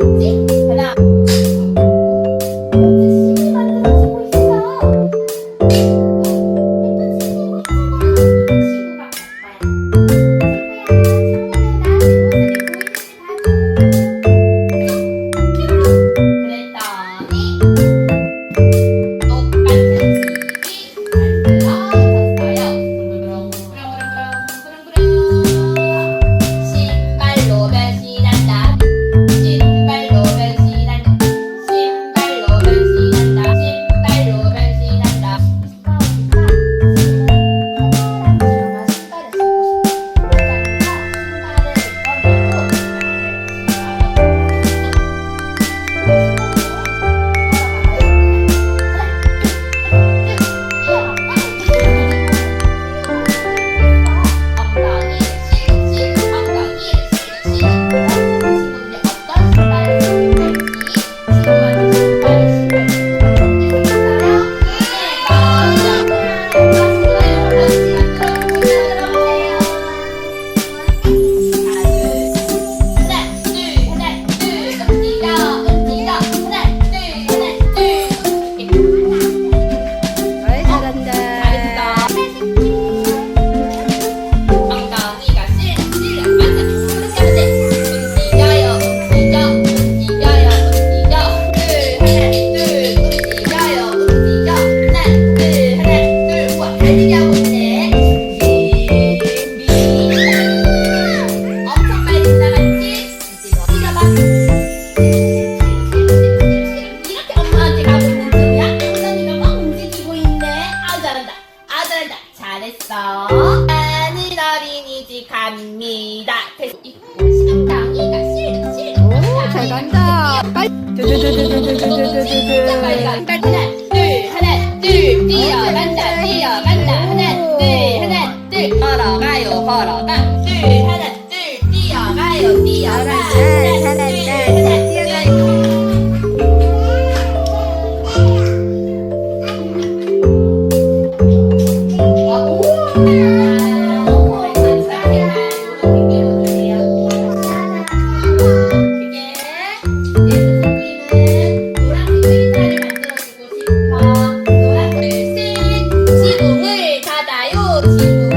See? 잘한다. 아, 잘한다. 잘했어. 나는 어린이집 갑니다. 그래서 이 상당히가 실드, 실드. 오, 잘 간다. 빨리. 진짜 빨리 가. 하나, 둘, 하나, 둘, 뛰어간다, 뛰어간다. 하나, 둘, 하나, 둘, 걸어가요, 걸어가. 둘, 하나, 둘, Ooh.